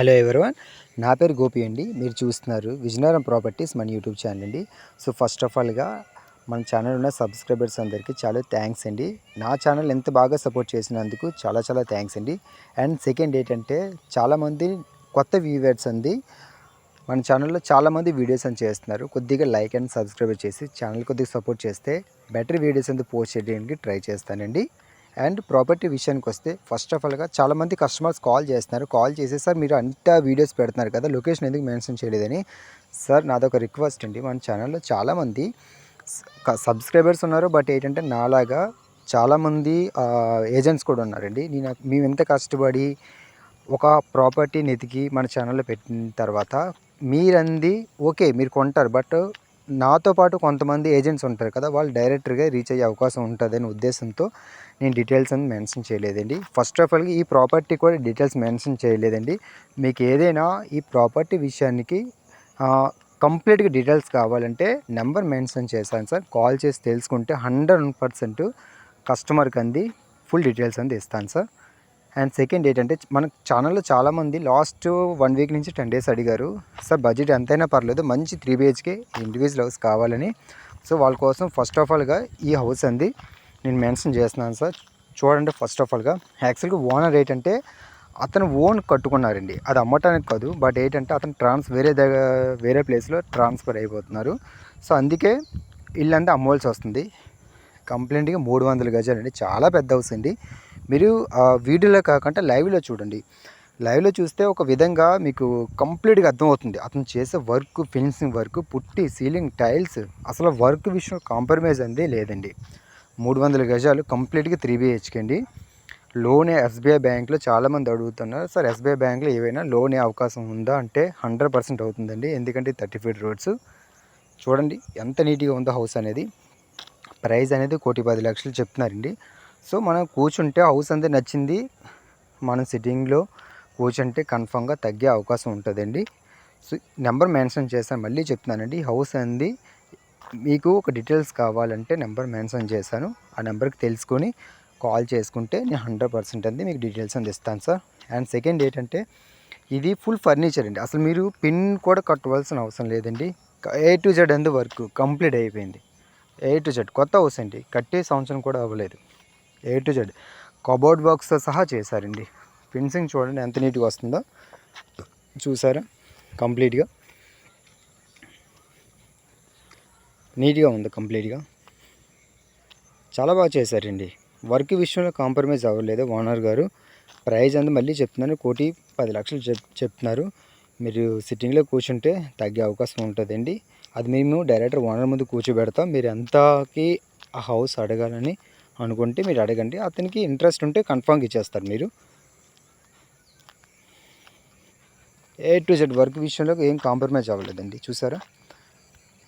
Hello everyone నా పేరు గోపి అండి. మీరు చూస్తున్నారు విజయనగరం ప్రాపర్టీస్ మన యూట్యూబ్ ఛానల్ అండి. సో ఫస్ట్ ఆఫ్ ఆల్గా మన ఛానల్ ఉన్న సబ్స్క్రైబర్స్ అందరికీ చాలా థ్యాంక్స్ అండి. నా ఛానల్ ఎంత బాగా సపోర్ట్ చేసినందుకు చాలా చాలా థ్యాంక్స్ అండి. అండ్ సెకండ్ ఏంటంటే చాలామంది కొత్త వ్యూవర్స్ అంది మన ఛానల్లో చాలామంది వీడియోస్ అని చేస్తున్నారు. కొద్దిగా లైక్ అండ్ సబ్స్క్రైబ్ చేసి ఛానల్ కొద్దిగా సపోర్ట్ చేస్తే బెటర్ వీడియోస్ అంతా పోస్ట్ చేయడానికి ట్రై చేస్తానండి. అండ్ ప్రాపర్టీ విషయానికి వస్తే ఫస్ట్ ఆఫ్ ఆల్గా చాలామంది కస్టమర్స్ కాల్ చేస్తున్నారు. కాల్ చేసి సార్ మీరు అంత వీడియోస్ పెడుతున్నారు కదా లొకేషన్ ఎందుకు మెన్షన్ చేయలేదని? సార్ నాదొక రిక్వెస్ట్ అండి. మన ఛానల్లో చాలామంది సబ్స్క్రైబర్స్ ఉన్నారు. బట్ ఏంటంటే నాలాగా చాలామంది ఏజెంట్స్ కూడా ఉన్నారండి. నేను మేము ఎంత కష్టపడి ఒక ప్రాపర్టీని ఎతికి మన ఛానల్లో పెట్టిన తర్వాత మీరంది ఓకే మీరు కొంటారు. బట్ నాతో పాటు కొంతమంది ఏజెంట్స్ ఉంటారు కదా వాళ్ళు డైరెక్టర్గా రీచ్ అయ్యే అవకాశం ఉంటుందనే ఉద్దేశంతో నేను డీటెయిల్స్ అని మెన్షన్ చేయలేదండి. ఫస్ట్ ఆఫ్ ఆల్ ఈ ప్రాపర్టీ కూడా డీటెయిల్స్ మెన్షన్ చేయలేదండి. మీకు ఏదైనా ఈ ప్రాపర్టీ విషయానికి కంప్లీట్గా డీటెయిల్స్ కావాలంటే నెంబర్ మెన్షన్ చేశాను సార్. కాల్ చేసి తెలుసుకుంటే హండ్రెడ్ పర్సెంట్ కస్టమర్కి అంది ఫుల్ డీటెయిల్స్ అంది ఇస్తాను సార్. అండ్ సెకండ్ ఏంటంటే మన ఛానల్లో చాలామంది లాస్ట్ వన్ వీక్ నుంచి టెన్ డేస్ అడిగారు. సార్ బడ్జెట్ ఎంతైనా పర్లేదు. మంచి three B H K individual house కావాలని. సో వాళ్ళ కోసం ఫస్ట్ ఆఫ్ ఆల్గా ఈ హౌస్ అంది. నేను మెన్షన్ చేస్తున్నాను సార్ చూడండి ఫస్ట్ ఆఫ్ ఆల్గా యాక్చువల్గా ఓనర్ ఏంటంటే అతను ఓన్ కట్టుకున్నారండి. అది అమ్మటానికి కాదు. బట్ ఏంటంటే అతను ట్రాన్స్ వేరే దగ్గర వేరే ప్లేస్లో ట్రాన్స్ఫర్ అయిపోతున్నారు. సో అందుకే ఇల్లు అంతా అమ్మవలసి వస్తుంది. కంప్లైంట్గా మూడు వందల గజాలండి. చాలా పెద్ద హౌస్ అండి. మీరు ఆ వీడియోలో కాకుండా లైవ్లో చూడండి. లైవ్లో చూస్తే ఒక విధంగా మీకు కంప్లీట్గా అర్థమవుతుంది. అతను చేసే work finishing work putty ceiling tiles అసలు వర్క్ విషయం కాంప్రమైజ్ అందే లేదండి. మూడు వందల గజాలు కంప్లీట్గా త్రీ బిహెచ్కే అండి. లోన్ ఎస్బీఐ బ్యాంక్లో చాలామంది అడుగుతున్నారు సార్ ఎస్బీఐ బ్యాంక్లో ఏవైనా లోన్ అవకాశం ఉందా? అంటే హండ్రెడ్ పర్సెంట్ అవుతుందండి. ఎందుకంటే థర్టీ ఫీట్ రోడ్స్. చూడండి ఎంత నీట్గా ఉందో హౌస్ అనేది. ప్రైస్ అనేది కోటి పది లక్షలు చెప్తున్నారండి. సో మనం కూర్చుంటే హౌస్ అంతా నచ్చింది. మనం సిట్టింగ్లో కూర్చుంటే కన్ఫామ్గా తగ్గే అవకాశం ఉంటుందండి. సో నెంబర్ మెన్షన్ చేశాను మళ్ళీ చెప్తున్నానండి. హౌస్ అంది మీకు ఒక డీటెయిల్స్ కావాలంటే నెంబర్ మెన్షన్ చేశాను. ఆ నెంబర్కి తెలుసుకొని కాల్ చేసుకుంటే నేను హండ్రెడ్ పర్సెంట్ అంది మీకు డీటెయిల్స్ అందిస్తాను సార్. అండ్ సెకండ్ ఏంటంటే ఇది ఫుల్ ఫర్నిచర్ అండి. అసలు మీరు పిన్ కూడా కట్టవలసిన అవసరం లేదండి. ఏ టు జెడ్ అందు వర్క్ కంప్లీట్ అయిపోయింది. ఏ టు జెడ్ కొత్త హౌస్ అండి. కట్టే సంవత్సరం కూడా అవ్వలేదు. ఏ టు జెడ్ కబోర్డ్ బాక్స్తో సహా చేశారండి. ఫిన్సింగ్ చూడండి ఎంత నీట్గా వస్తుందో. చూసారా? కంప్లీట్గా నీట్గా ఉంది కంప్లీట్గా చాలా బాగా చేశారండి. వర్క్ విషయంలో కాంప్రమైజ్ అవ్వలేదు ఓనర్ గారు. ప్రైజ్ అంతా మళ్ళీ చెప్తున్నాను కోటి పది లక్షలు చెప్ చెప్తున్నారు. మీరు సిట్టింగ్లో కూర్చుంటే తగ్గే అవకాశం ఉంటుందండి. అది మేము డైరెక్టర్ ఓనర్ ముందు కూర్చోబెడతాం. మీరు ఎంతకి ఆ హౌస్ అడగాలని అనుకుంటే మీరు అడగండి. అతనికి ఇంట్రెస్ట్ ఉంటే కన్ఫామ్గా ఇచ్చేస్తారు మీరు. ఏ టు జెడ్ వర్క్ విషయంలో ఏం కాంప్రమైజ్ అవ్వలేదండి. చూసారా?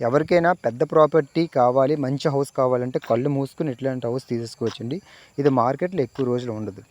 ఎవరికైనా పెద్ద ప్రాపర్టీ కావాలి మంచి హౌస్ కావాలంటే కళ్ళు మూసుకుని ఇట్లాంటి హౌస్ తీసేసుకోవచ్చండి. ఇది మార్కెట్లో ఎక్కువ రోజులు ఉండదు.